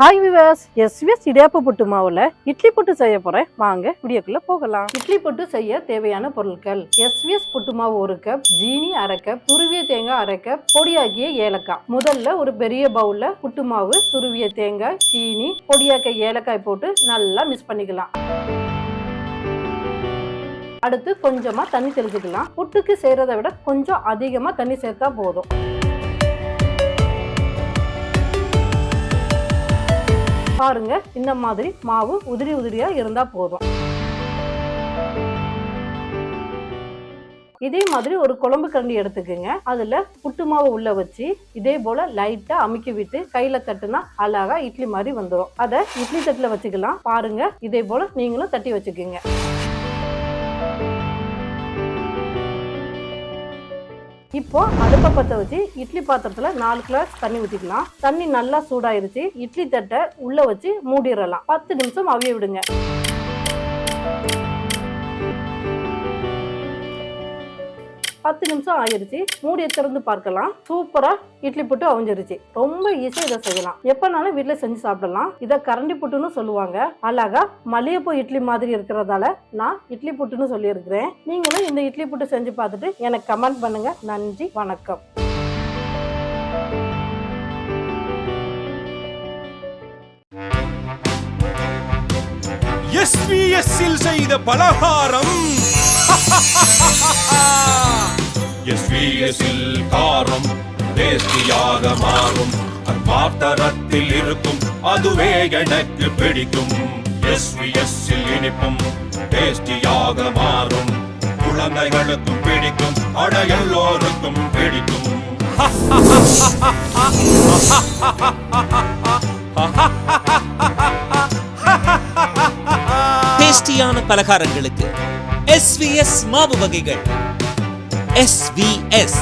Hi viewers SVS இடியாப்பு புட்டு மாவுல இட்லி புட்டு செய்ய போறேன். வாங்க வீடியோக்குள்ள போகலாம். இட்லி புட்டு செய்ய தேவையான பொருட்கள். எஸ்விஎஸ் புட்டு மாவு ஒரு கப் ஜீனி அரை கப் துருவிய தேங்காய் அரை கப் பொடியாக்கிய ஏலக்காய். முதல்ல ஒரு பெரிய பவுல்ல புட்டு மாவு துருவிய தேங்காய் சீனி பொடியாக்கிய ஏலக்காய் போட்டு நல்லா மிக்ஸ் பண்ணிக்கலாம். அடுத்து கொஞ்சமா தண்ணி தெளிச்சுக்கலாம். புட்டுக்கு செய்யறதை விட கொஞ்சம் அதிகமா தண்ணி சேர்த்தா போதும். பாருங்க இந்த மாதிரி மாவு உதிரி உதிரியா இருந்தா போதும். இதே மாதிரி ஒரு குழம்பு கரண்டி எடுத்துக்கோங்க. அதுல புட்டு மாவு உள்ள வச்சு இதே போல லைட்டா அமுக்கி விட்டு கையில தட்டுனா அழகா இட்லி மாதிரி வந்துடும் அதை இட்லி தட்டுல வச்சுக்கலாம். பாருங்க இதே போல நீங்களும் தட்டி வச்சுக்கோங்க. இப்போ அடுப்பை பற்ற வச்சு இட்லி பாத்திரத்துல நாலு கிளாஸ் தண்ணி ஊற்றிக்கலாம் தண்ணி நல்லா சூடாயிருச்சு. இட்லி தட்டை உள்ள வச்சு மூடிடலாம். பத்து நிமிஷம் அவிய விடுங்க. பத்து நிமிஷம் ஆயிருச்சு. மூடியை திறந்து பார்க்கலாம். சூப்பரா இட்லி புட்டு அவிஞ்சிருச்சு. ரொம்ப ஈஸியா இதை செய்யலாம். எப்பனாலும் வீட்டில் செஞ்சு சாப்பிடலாம். இதை கரண்டி புட்டுன்னு சொல்லுவாங்க. அழகா மல்லிகைப்பூ இட்லி மாதிரி இருக்கிறதால நான் இட்லி புட்டுன்னு சொல்லியிருக்கிறேன். நீங்களும் இந்த இட்லி புட்டு செஞ்சு பார்த்துட்டு எனக்கு கமெண்ட் பண்ணுங்க. நன்றி வணக்கம். எஸ்விஎஸ் செய்த பலகாரம். எஸ்விஎஸ் காரம் டேஸ்டியாக மாறும். அன்பார்த்தரத்தில் இருக்கும் அதுவே எனக்கு பிடிக்கும். எஸ்விஎஸ் இனிப்பும் டேஸ்டியாக மாறும். குழந்தைகளுக்கும் பிடிக்கும் அட எல்லோருக்கும் பிடிக்கும். டேஸ்டியான பலகாரங்களுக்கு எஸ்விஎஸ் மாவு வகைகள். எஸ்விஎஸ்